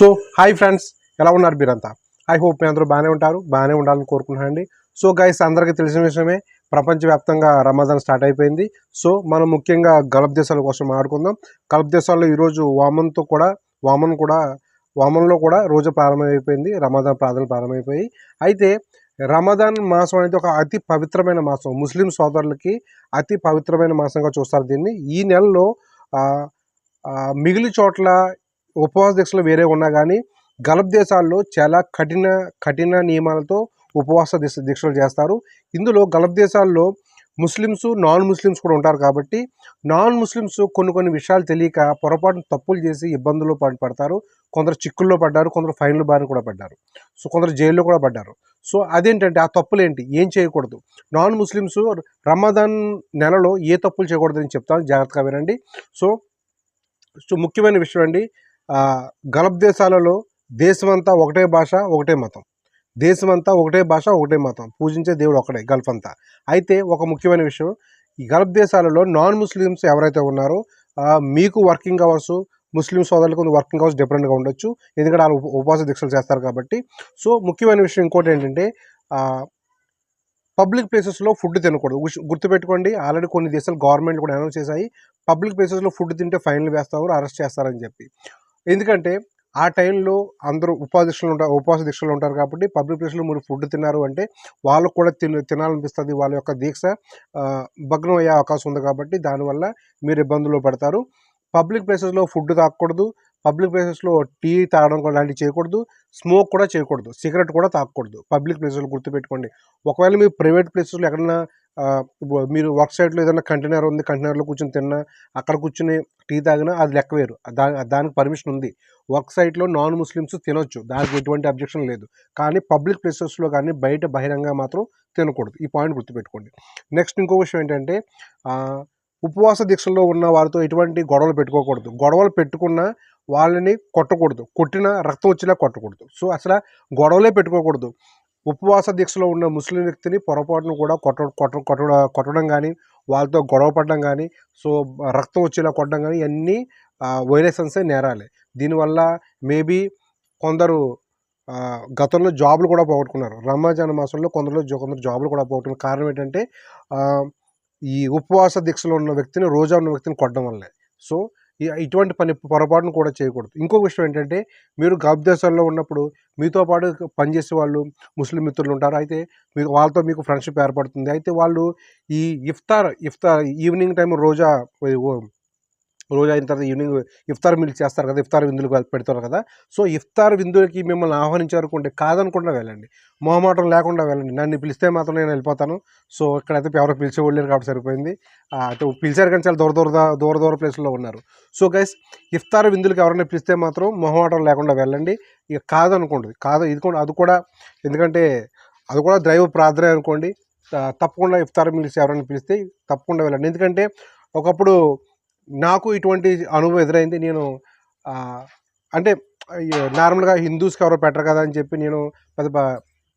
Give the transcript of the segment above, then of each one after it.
So hi friends ఎలా ఉన్నారు మీరంతా? ఐ హోప్ మీ అందరూ బాగానే ఉంటారు బాగానే ఉండాలని కోరుకుంటున్నానండి. సో గైస్ అందరికీ తెలిసిన విషయమే ప్రపంచవ్యాప్తంగా రమజాన్ స్టార్ట్ అయిపోయింది. సో మనం ముఖ్యంగా గల్ఫ్ దేశాల కోసం ఆడుకుందాం గల్ఫ్ దేశాల్లో ఈరోజు వామన్తో కూడా వామన్ కూడా వామన్లో కూడా రోజు ప్రారంభమైపోయింది. రమదాన్ ప్రార్థనలు ప్రారంభమైపోయి అయితే రమదాన్ మాసం అనేది ఒక అతి పవిత్రమైన మాసం. ముస్లిం సోదరులకి అతి పవిత్రమైన మాసంగా చూస్తారు దీన్ని. ఈ నెలలో మిగిలి చోట్ల ఉపవాస దీక్షలు వేరే ఉన్నా కానీ గల్ఫ్ దేశాల్లో చాలా కఠిన కఠిన నియమాలతో ఉపవాస దీక్ష దీక్షలు చేస్తారు. ఇందులో గల్ఫ్ దేశాల్లో ముస్లిమ్స్ నాన్ ముస్లిమ్స్ కూడా ఉంటారు కాబట్టి నాన్ ముస్లిమ్స్ కొన్ని కొన్ని విషయాలు తెలియక పొరపాటున తప్పులు చేసి ఇబ్బందుల్లో పడతారు. కొందరు చిక్కుల్లో పడ్డారు కొందరు ఫైన్లు బారిన కూడా పడ్డారు. సో కొందరు జైల్లో కూడా పడ్డారు. సో అదేంటంటే ఆ తప్పులు ఏంటి ఏం చేయకూడదు. నాన్ ముస్లిమ్స్ రమదాన్ నెలలో ఏ తప్పులు చేయకూడదని చెప్తాను. జాగ్రత్తగా వినండి. సో సో ముఖ్యమైన విషయం అండి. గల్ఫ్ దేశాలలో దేశమంతా ఒకటే భాష ఒకటే మతం. దేశమంతా ఒకటే భాష ఒకటే మతం. పూజించే దేవుడు ఒకటే గల్ఫ్ అంతా. అయితే ఒక ముఖ్యమైన విషయం ఈ గల్ఫ్ దేశాలలో నాన్ ముస్లిమ్స్ ఎవరైతే ఉన్నారో మీకు వర్కింగ్ అవర్స్ ముస్లిం సోదరులకు వర్కింగ్ అవర్స్ డిఫరెంట్గా ఉండొచ్చు. ఎందుకంటే వాళ్ళు ఉపవాస దీక్షలు చేస్తారు కాబట్టి. సో ముఖ్యమైన విషయం ఇంకోటి ఏంటంటే పబ్లిక్ ప్లేసెస్లో ఫుడ్ తినకూడదు. గుర్తుపెట్టుకోండి ఆల్రెడీ కొన్ని దేశాలు గవర్నమెంట్ కూడా అనౌన్స్ చేశాయి. పబ్లిక్ ప్లేసెస్లో ఫుడ్ తింటే ఫైన్లు వేస్తారు అరెస్ట్ చేస్తారని చెప్పి. ఎందుకంటే ఆ టైంలో అందరూ ఉపవాస దీక్షలు ఉంటారు ఉపవాస దీక్షలు ఉంటారు కాబట్టి పబ్లిక్ ప్లేస్లో మీరు ఫుడ్ తిన్నారు అంటే వాళ్ళకు కూడా తిన తినాలనిపిస్తుంది వాళ్ళ యొక్క దీక్ష భగ్నం అయ్యే అవకాశం ఉంది కాబట్టి దానివల్ల మీరు ఇబ్బందులు పడతారు. పబ్లిక్ ప్లేసెస్లో ఫుడ్ తాకూడదు పబ్లిక్ ప్లేసెస్లో టీ తాగడం లాంటివి చేయకూడదు స్మోక్ కూడా చేయకూడదు సిగరెట్ కూడా తాగకూడదు. పబ్లిక్ ప్లేసెస్లో గుర్తుపెట్టుకోండి. ఒకవేళ మీరు ప్రైవేట్ ప్లేసెస్లో ఎక్కడన్నా మీరు వర్క్ సైట్లో ఏదైనా కంటైనర్ ఉంది కంటైనర్లో కూర్చొని తిన్నా అక్కడ కూర్చుని టీ తాగినా అది లెక్క వేరు. దా దానికి పర్మిషన్ ఉంది. వర్క్ సైట్లో నాన్ ముస్లిమ్స్ తినొచ్చు దానికి ఎటువంటి అబ్జెక్షన్ లేదు. కానీ పబ్లిక్ ప్లేసెస్లో కానీ బయట బహిరంగ మాత్రం తినకూడదు. ఈ పాయింట్ గుర్తుపెట్టుకోండి. నెక్స్ట్ ఇంకో విషయం ఏంటంటే ఉపవాస దీక్షల్లో ఉన్న వారితో ఎటువంటి గొడవలు పెట్టుకోకూడదు. గొడవలు పెట్టుకున్నా వాళ్ళని కొట్టకూడదు. కొట్టిన రక్తం వచ్చేలా కొట్టకూడదు. సో అసలు గొడవలే పెట్టుకోకూడదు. ఉపవాస దీక్షలో ఉన్న ముస్లిం వ్యక్తిని పొరపాటును కూడా కొట్ట కొట్ట కొట్టడం కొట్టడం కానీ వాళ్ళతో గొడవ పడడం కానీ సో రక్తం వచ్చేలా కొట్టడం కానీ ఇవన్నీ వైలేషన్సే నేరాలే. దీనివల్ల మేబీ కొందరు గతంలో జాబులు కూడా పోగొట్టుకున్నారు. రమజాన్ మాసంలో కొందరు కొందరు జాబులు కూడా పోగొట్టుకున్నారు. కారణం ఏంటంటే ఈ ఉపవాస దీక్షలో ఉన్న వ్యక్తిని రోజా ఉన్న వ్యక్తిని కొట్టడం వల్లే. సో ఇటువంటి పని పొరపాటును కూడా చేయకూడదు. ఇంకో విషయం ఏంటంటే మీరు గల్ఫ్ దేశాల్లో ఉన్నప్పుడు మీతో పాటు పనిచేసే వాళ్ళు ముస్లిం మిత్రులు ఉంటారు. అయితే మీకు వాళ్ళతో మీకు ఫ్రెండ్షిప్ ఏర్పడుతుంది. అయితే వాళ్ళు ఈ ఇఫ్తార్ ఇఫ్తార్ ఈవినింగ్ టైం రోజా రోజు అయిన తర్వాత ఈవినింగ్ ఇఫ్తార్ మీల్ చేస్తారు కదా ఇఫ్తార్ విందులు పెడతారు కదా. సో ఇఫ్తార్ విందులకి మిమ్మల్ని ఆహ్వానించారనుకుంటే కాదనకుండా వెళ్ళండి. మొహమాటం లేకుండా వెళ్ళండి. నన్ను పిలిస్తే మాత్రం నేను వెళ్ళిపోతాను. సో ఇక్కడైతే ఎవరో పిలిచేవాళ్ళు లేరు కాబట్టి సరిపోయింది. ఆ, పిలిచారు కానీ చాలా దూర దూర దూర దూర ప్లేస్లో ఉన్నారు. సో గైస్ ఇఫ్తార్ విందులకి ఎవరైనా పిలిస్తే మాత్రం మొహమాటం లేకుండా వెళ్ళండి. ఇక కాదనుకోండి కాదు ఇది కూడా అది కూడా ఎందుకంటే అది కూడా దైవ ప్రార్థన అనుకోండి. తప్పకుండా ఇఫ్తార్ మీల్స్ ఎవరైనా పిలిస్తే తప్పకుండా వెళ్ళండి. ఎందుకంటే ఒకప్పుడు నాకు ఇటువంటి అనుభవం ఎదురైంది. నేను అంటే నార్మల్గా హిందూస్కి ఎవరో పెట్టరు కదా అని చెప్పి నేను పెద్ద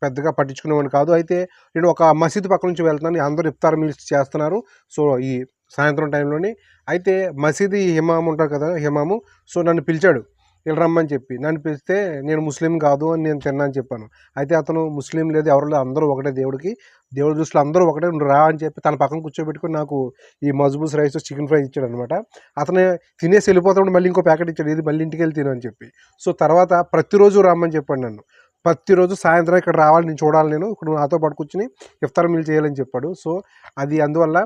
పెద్దగా పట్టించుకునేవాడిని కాదు. అయితే నేను ఒక మసీదు పక్క నుంచి వెళ్తున్నాను. అందరూ ఇఫ్తార్ మీల్స్ చేస్తున్నారు. సో ఈ సాయంత్రం టైంలోని. అయితే మసీదు హిమాము ఉంటారు కదా హిమాము. సో నన్ను పిలిచాడు. వీళ్ళు రమ్మని చెప్పి. నన్ను పిలిస్తే నేను ముస్లిం కాదు అని నేను తిన్నా అని చెప్పాను. అయితే అతను ముస్లిం లేదు ఎవరు లేదు అందరూ ఒకటే దేవుడికి. దేవుడి దృష్టిలో అందరూ ఒకటే రా అని చెప్పి తన పక్కన కూర్చోబెట్టుకుని నాకు ఈ మజ్బూస్ రైస్ చికెన్ ఫ్రై ఇచ్చాడు అనమాట అతను తినేసి వెళ్ళిపోతాడు మళ్ళీ ఇంకో ప్యాకెట్ ఇచ్చాడు ఇది మళ్ళీ ఇంటికి వెళ్ళి తిను అని చెప్పి. సో తర్వాత ప్రతిరోజు రమ్మని చెప్పాడు నన్ను. ప్రతిరోజు సాయంత్రం ఇక్కడ రావాలి నేను చూడాలి నేను ఇక్కడ నాతో పాటు కూర్చుని ఇఫ్తార్ మీల్ చేయాలని చెప్పాడు. సో అది అందువల్ల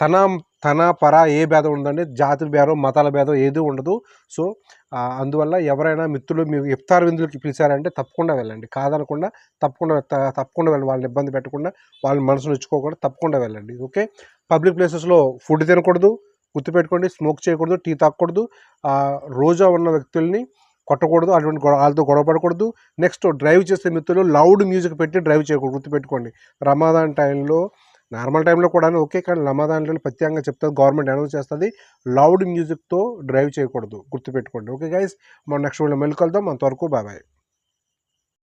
తన తన పర ఏ భేదం ఉందంటే జాతుల భేదం మతాల భేదం ఏది ఉండదు. సో అందువల్ల ఎవరైనా మిత్రులు మీరు ఇఫ్తార్ విందులకి పిలిచారంటే తప్పకుండా వెళ్ళండి. కాదనకుండా తప్పకుండా త- తప్పకుండా వెళ్ళండి. వాళ్ళని ఇబ్బంది పెట్టకుండా వాళ్ళ మనసును ఇచ్చుకోకుండా తప్పకుండా వెళ్ళండి. ఓకే? పబ్లిక్ ప్లేసెస్లో ఫుడ్ తినకూడదు గుర్తుపెట్టుకోండి స్మోక్ చేయకూడదు టీ తాగకూడదు రోజా ఉన్న వ్యక్తుల్ని కొట్టకూడదు అటువంటి గొడవ వాళ్ళతో గొడవ పడకూడదు. నెక్స్ట్ డ్రైవ్ చేసే మిత్రులు లౌడ్ మ్యూజిక్ పెట్టి డ్రైవ్ చేయకూడదు గుర్తుపెట్టుకోండి రమాదాన్ టైంలో నార్మల్ టైంలో కూడా ఓకే కానీ రమాదాన్లో ప్రత్యేకంగా చెప్తుంది గవర్నమెంట్ అనౌన్స్ చేస్తుంది. లౌడ్ మ్యూజిక్తో డ్రైవ్ చేయకూడదు. గుర్తుపెట్టుకోండి. Okay guys. మనం నెక్స్ట్ వీడియో మెల్కొల్దాం అంతవరకు బాబాయ్